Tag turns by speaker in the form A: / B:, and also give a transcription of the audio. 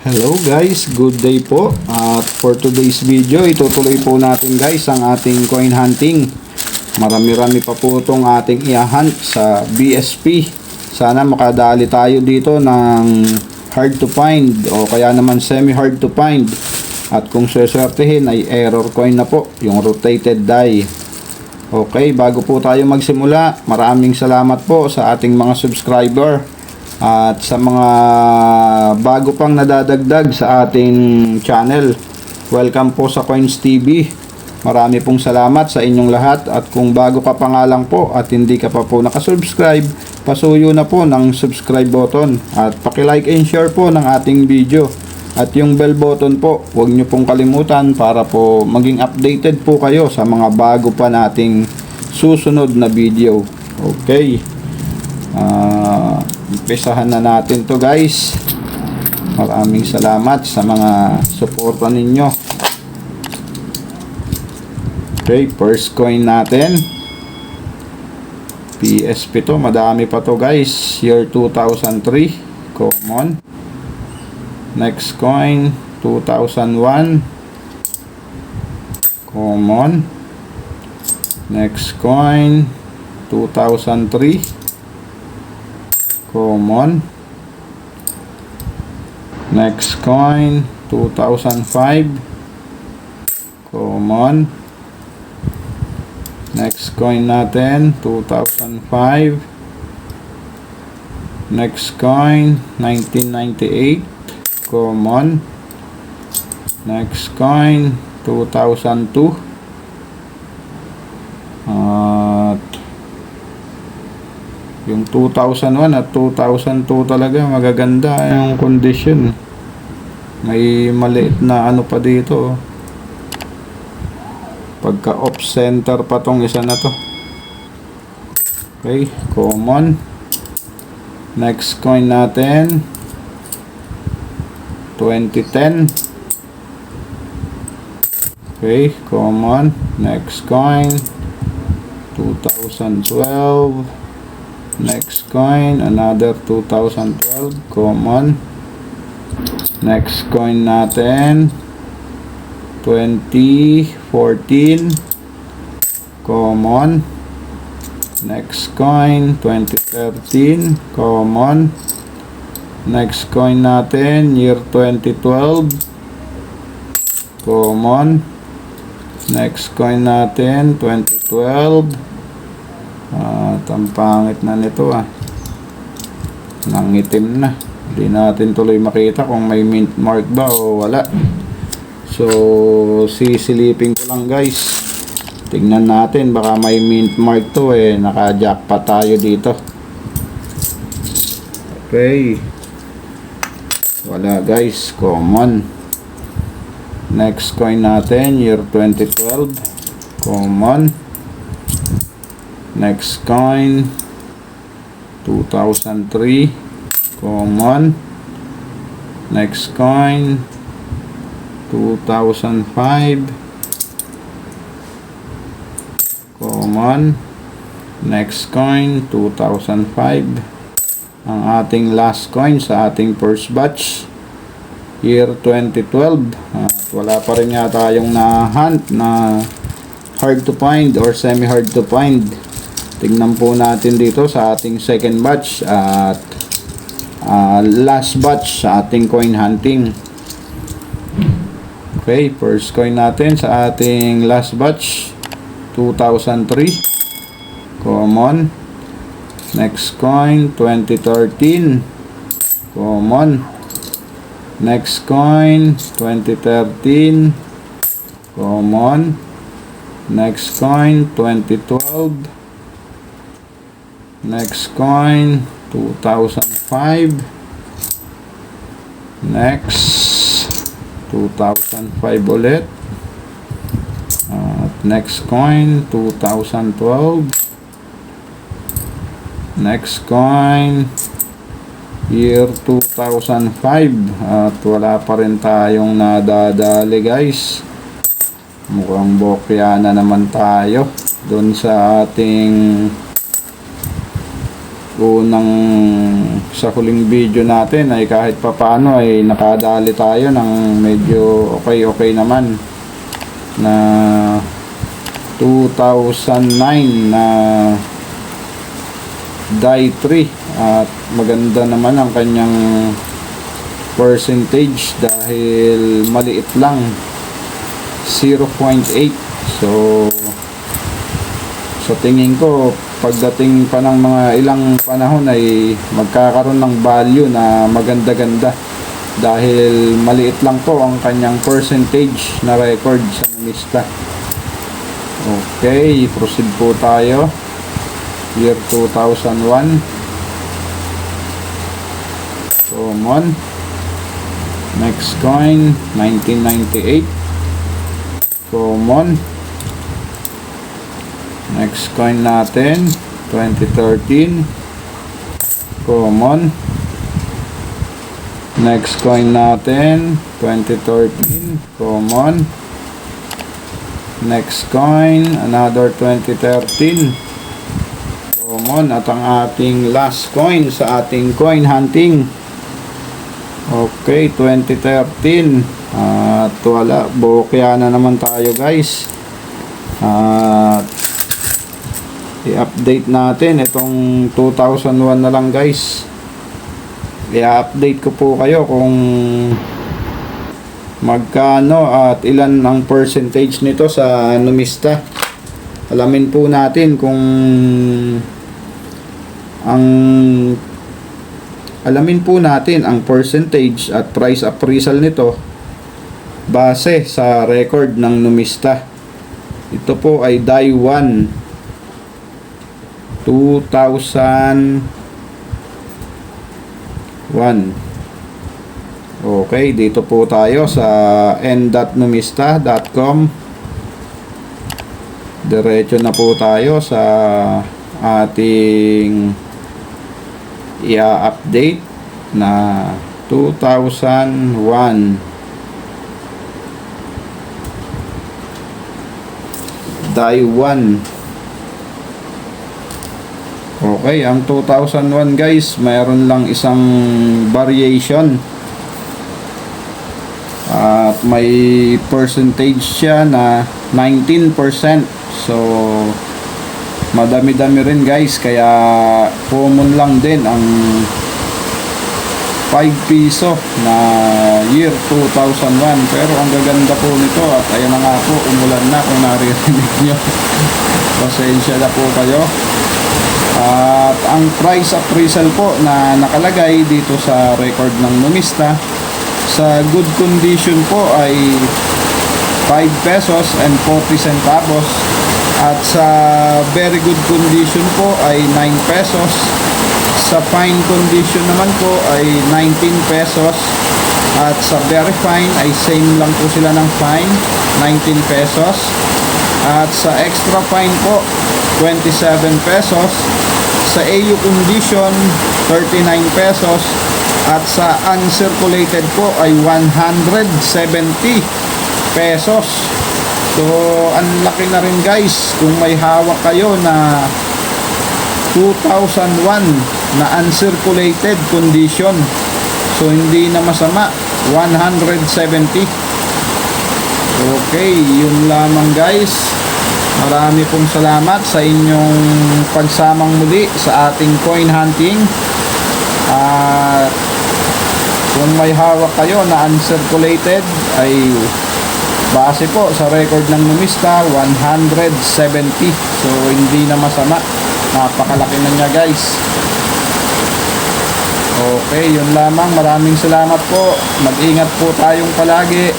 A: Hello guys, good day po. At for today's video, itutuloy po natin guys ang ating coin hunting. Marami-rami pa po itong ating i-hunt sa BSP. Sana makadali tayo dito ng hard to find o kaya naman semi hard to find. At kung seswertehin ay error coin na po, yung rotated die. Okay, bago po tayo magsimula, maraming salamat po sa ating mga subscriber at sa mga bago pang nadadagdag sa ating channel. Welcome po sa Coins TV. Marami pong salamat sa inyong lahat at kung bago ka pa nga lang po at hindi ka pa po nakasubscribe, pasuyo na po ng subscribe button at paki-like and share po ng ating video. At yung bell button po, huwag nyo pong kalimutan para po maging updated po kayo sa mga bago pa nating susunod na video. Okay. Ah, umpisahan na natin to guys. Maraming salamat sa mga suporta ninyo. Okay, first coin natin. PSP to, madami pa to guys. Year 2003, common. Next coin, 2001. Common. Next coin, 2003. Common. Next coin, 2005. Common. Next coin natin, 2005. Next coin, 1998. Common. Next coin, 2002. At yung 2001 at 2002 talaga magaganda yung condition. May maliit na ano pa dito. oh. Pagka off center pa tong isa na to. Okay, common. Next coin natin. 2010. Okay, common. Next coin. 2012. Next coin, another 2012, common. Next coin natin, 2014, common. Next coin, 2013, common. Next coin natin, year 2012, common. Next coin natin, 2012, at ang pangit na nito ah. Nangitim na. Hindi natin tuloy makita kung may mint mark ba o wala. So, sisilipin ko lang guys. Tingnan natin. Baka may mint mark to eh. Naka-jackpot tayo dito. Okay. Wala guys. Common. Next coin natin. Year 2012. Common. Next coin. 2003 common. Next coin. 2005 common. Next coin 2005 Ang ating last coin sa ating first batch year 2012 at wala pa rin yata yung na-hunt na hard to find or semi hard to find Tingnan po natin dito sa ating second batch at ah, last batch sa ating coin hunting. Okay, first coin natin sa ating last batch 2003 common. Next coin 2013 common. Next coin 2013 common. Next coin 2012 Next coin, 2005. Next, 2005 ulit. At next coin, 2012. Next coin, year 2005. At wala pa rin tayong nadadali guys. Mukhang bokya na naman tayo. Doon sa ating unang sa huling video natin ay kahit papaano ay nakadali tayo ng medyo okay okay naman na 2009 na die 3 at maganda naman ang kanyang percentage dahil maliit lang 0.8 so sa tingin ko pagdating pa ng mga ilang panahon ay magkakaroon ng value na maganda-ganda. Dahil maliit lang po ang kanyang percentage na record sa lista. Okay proceed po tayo. Year 2001 common next coin 1998 common next coin natin 2013 common. Next coin natin 2013 common. Next coin another 2013 common. At ang ating last coin sa ating coin hunting. Okay 2013 at wala bokya na naman tayo guys. At i-update natin. Itong 2001 na lang guys. I-update ko po kayo kung magkano at ilan ang percentage nito sa numista alamin po natin kung ang alamin po natin ang percentage at price appraisal nito base sa record ng numista. Ito po ay die 1 2001 Okay, dito po tayo sa n.numista.com Diretso na po tayo sa ating i-update na 2001 die 1 Okay, ang 2001 guys, mayroon lang isang variation. At may percentage siya na 19%. So, madami-dami rin guys. Kaya, common lang din ang 5 piso na year 2001. Pero ang gaganda po nito at ayan na nga po, umulan na kung naririnig nyo. Pasensya na po kayo. At ang price appraisal po na nakalagay dito sa record ng numista sa good condition po ay 5 pesos and 40 centavos. At sa very good condition po ay 9 pesos. Sa fine condition naman po ay 19 pesos. At sa very fine ay same lang po sila ng fine 19 pesos. At sa extra fine po 27 pesos sa AU condition 39 pesos at sa uncirculated po ay 170 pesos. So ang laki na rin guys kung may hawak kayo na 2001 na uncirculated condition. So hindi na masama 170 okay yun lamang guys marami pong salamat sa inyong pagsamang muli sa ating coin hunting. At kung may hawak kayo na uncirculated ay base po sa record ng numista 170 so hindi na masama. Napakalaki na niya guys. Okay yun lamang. Maraming salamat po. Mag ingat po tayong palagi